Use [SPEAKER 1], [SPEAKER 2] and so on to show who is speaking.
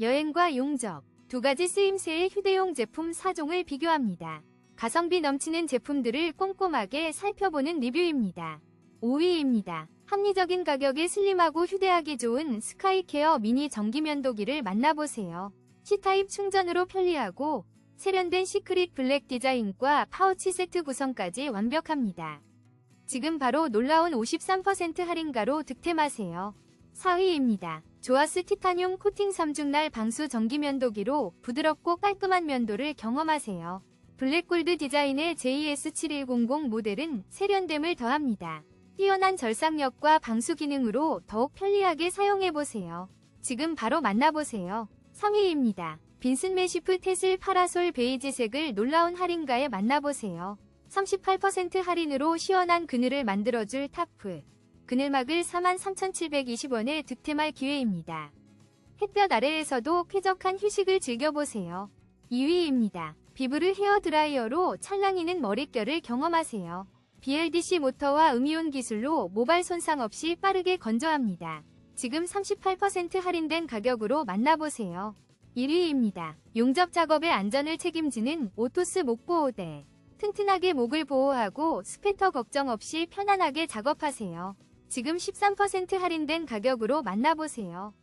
[SPEAKER 1] 여행과 용접, 두 가지 쓰임새의 휴대용 제품 4종을 비교합니다. 가성비 넘치는 제품들을 꼼꼼하게 살펴보는 리뷰입니다. 5위입니다. 합리적인 가격에 슬림하고 휴대하기 좋은 스카이케어 미니 전기면도기를 만나보세요. C타입 충전으로 편리하고 세련된 시크릿 블랙 디자인과 파우치 세트 구성까지 완벽합니다. 지금 바로 놀라운 53% 할인가로 득템하세요. 4위입니다. 조아스 티타늄 코팅 3중날 방수 전기 면도기로 부드럽고 깔끔한 면도를 경험하세요. 블랙골드 디자인의 JS7100 모델은 세련됨을 더합니다. 뛰어난 절삭력과 방수 기능으로 더욱 편리하게 사용해보세요. 지금 바로 만나보세요. 3위입니다. 빈슨 메시프 테슬 파라솔 베이지색을 놀라운 할인가에 만나보세요. 38% 할인으로 시원한 그늘을 만들어줄 타프. 그늘막을 43,720원에 득템할 기회입니다. 햇볕 아래에서도 쾌적한 휴식을 즐겨보세요. 2위입니다. 비브르 헤어 드라이어로 찰랑이는 머릿결을 경험하세요. BLDC 모터와 음이온 기술로 모발 손상 없이 빠르게 건조합니다. 지금 38% 할인된 가격으로 만나보세요. 1위입니다. 용접 작업의 안전을 책임지는 오토스 목보호대. 튼튼하게 목을 보호하고 스패터 걱정 없이 편안하게 작업하세요. 지금 13% 할인된 가격으로 만나보세요.